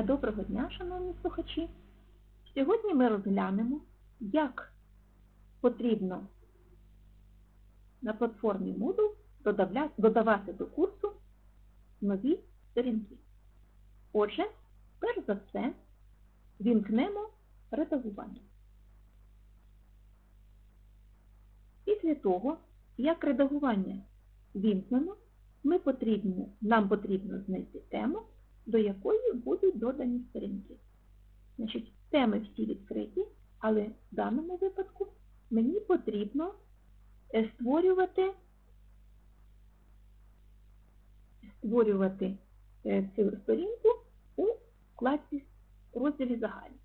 Доброго дня, шановні слухачі. Сьогодні ми розглянемо, як потрібно на платформі Moodle додавати до курсу нові сторінки. Отже, перш за все, вімкнемо редагування. Після того, як редагування вімкнено, ми потрібно, нам потрібно знайти тему, до якої будуть додані сторінки. Значить, теми всі відкриті, але в даному випадку мені потрібно е, створювати, створювати е, цю сторінку у вкладці розділі загальні.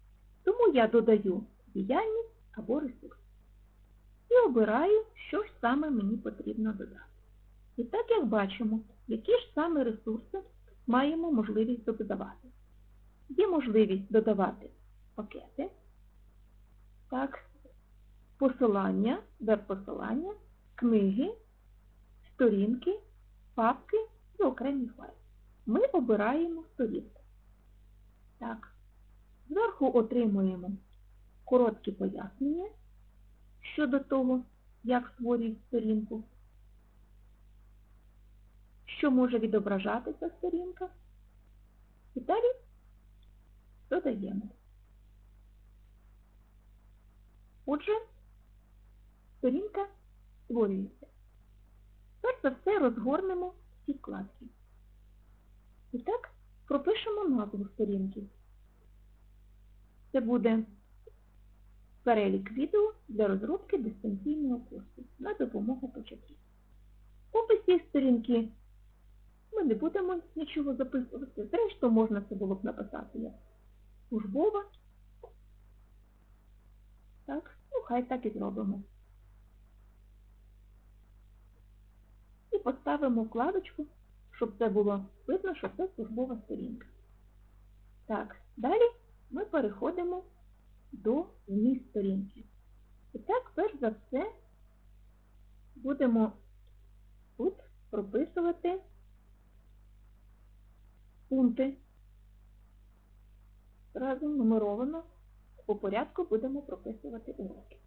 Тому я додаю діяльність або ресурс. І обираю, що ж саме мені потрібно додати. І так, як бачимо, які ж саме ресурси маємо можливість додавати. Є можливість додавати пакети, так, посилання, веб-посилання, книги, сторінки, папки і окремі файли. Ми обираємо сторінку. Так. Зверху отримуємо короткі пояснення щодо того, як створюють сторінку, що може відображатися сторінка. І далі додаємо. Отже, сторінка створюється. Перш за все розгорнемо всі вкладки. І так, пропишемо назву сторінки. Це буде перелік відео для розробки дистанційного курсу на допомогу початківцям. В описі сторінки не будемо нічого записувати. Зрештою, можна це було б написати як службова. Так, ну хай так і зробимо. І поставимо вкладочку, щоб це було видно, що це службова сторінка. Так, далі ми переходимо до вміст сторінки. І так, перш за все, будемо тут прописувати пункти. Разом нумеровано по порядку будемо прописувати уроки.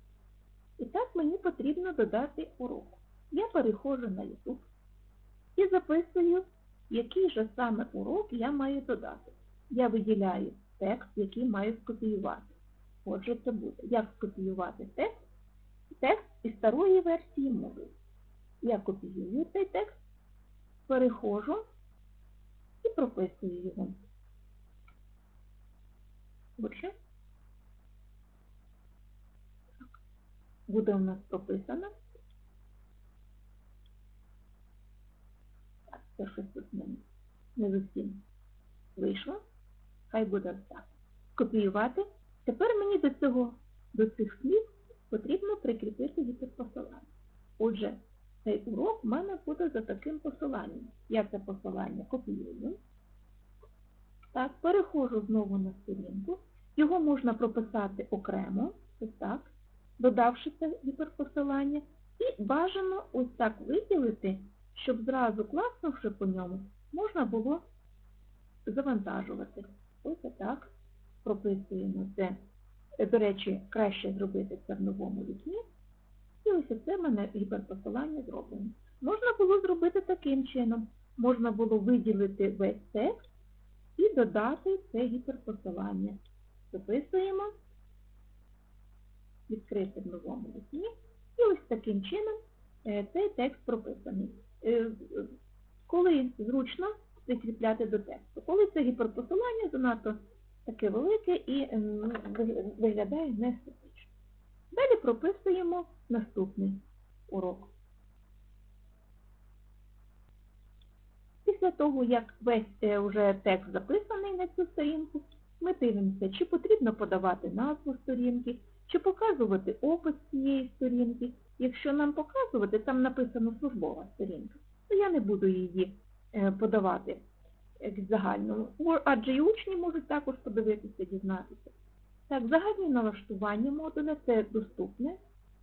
І так мені потрібно додати урок. Я переходжу на YouTube і записую, який же саме урок я маю додати. Я виділяю текст, який маю скопіювати. Отже, це буде, як скопіювати текст, текст із старої версії Moodle. Я копіюю цей текст, переходжу і прописую його. Отже, буде у нас прописано. Так, це щось тут не, зовсім вийшло. Хай буде так. Копіювати. Тепер мені до цього, до цих слів потрібно прикріпити гіперпосилання. Отже, цей урок в мене буде за таким посиланням. Я це посилання копіюю. Так, переходжу знову на сторінку. Його можна прописати окремо, так, додавши це гіперпосилання. І бажано ось так виділити, щоб зразу класнувши по ньому, можна було завантажувати. Ось так прописуємо це. До речі, краще зробити це в новому вікні. І ось це в мене гіперпосилання зроблено. Можна було зробити таким чином. Можна було виділити весь текст і додати це гіперпосилання. Записуємо, відкрити в новому вікні. І ось таким чином е, цей текст прописаний. Е, Коли зручно прикріпляти до тексту. Коли це гіперпосилання занадто таке велике і виглядає неестетично. Далі прописуємо наступний урок. Після того, як весь е, вже текст записаний на цю сторінку, ми дивимося, чи потрібно подавати назву сторінки, чи показувати опис цієї сторінки. Якщо нам показувати, там написано службова сторінка, то я не буду її е, подавати е, в загальному. Адже і учні можуть також подивитися, дізнатися. Так, загальні налаштування модуля це доступне.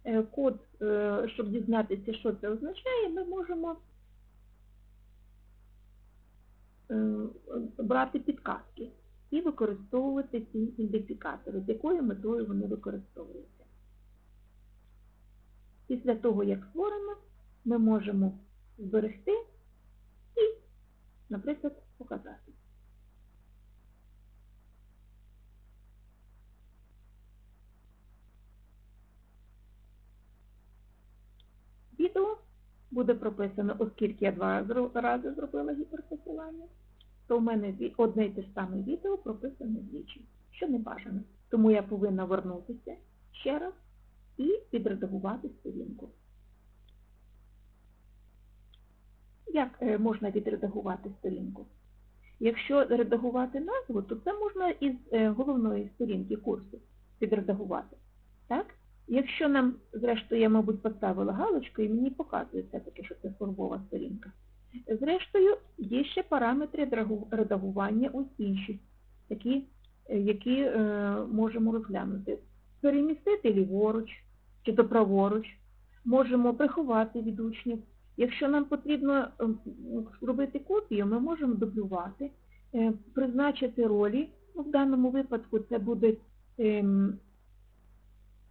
Е, Код, е, щоб дізнатися, що це означає, ми можемо е, брати підказки і використовувати ці ідентифікатори, з якою метою вони використовуються. Після того, як створено, ми можемо зберегти і, наприклад, показати. Відео буде прописано, оскільки я два рази зробила гіперпосилання, то в мене одне й те саме відео прописане двічі, що не бажано. Тому я повинна вернутися ще раз і відредагувати сторінку. Як е, можна відредагувати сторінку? Якщо редагувати назву, то це можна із е, головної сторінки курсу відредагувати. Так? Якщо нам, зрештою, я, мабуть, поставила галочку і мені показує все-таки, що це службова сторінка. Зрештою, є ще параметри редагування ось інші, такі, е, які е, можемо розглянути. Перемістити ліворуч чи то праворуч, можемо приховати від учнів. Якщо нам потрібно е, зробити копію, ми можемо дублювати, е, призначити ролі. Ну, в даному випадку це буде ем,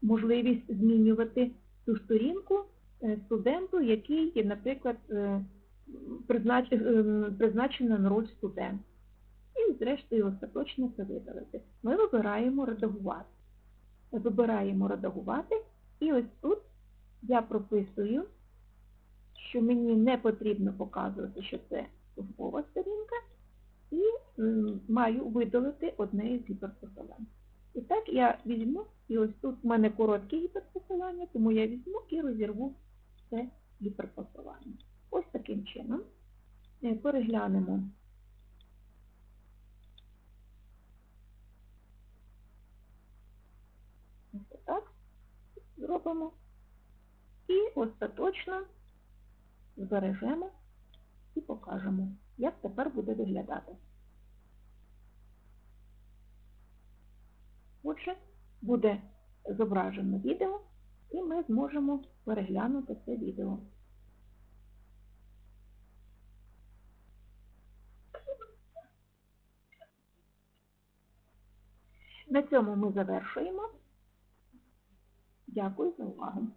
можливість змінювати ту сторінку е, студенту, який, наприклад, е, е, призначена на роль студент. І, зрештою, остаточно це видалити. Ми вибираємо редагувати. Вибираємо редагувати, і ось тут я прописую, що мені не потрібно показувати, що це службова сторінка, і маю видалити одне із гіперпосилань. І так я візьму, і ось тут в мене коротке гіперпосилання, тому я візьму і розірву це гіперпосилання. Ось таким чином Е, переглянемо. Ось так зробимо. І остаточно збережемо і покажемо, як тепер буде виглядати. Отже, буде зображено відео, і ми зможемо переглянути це відео. На цьому ми завершуємо. Дякую за увагу.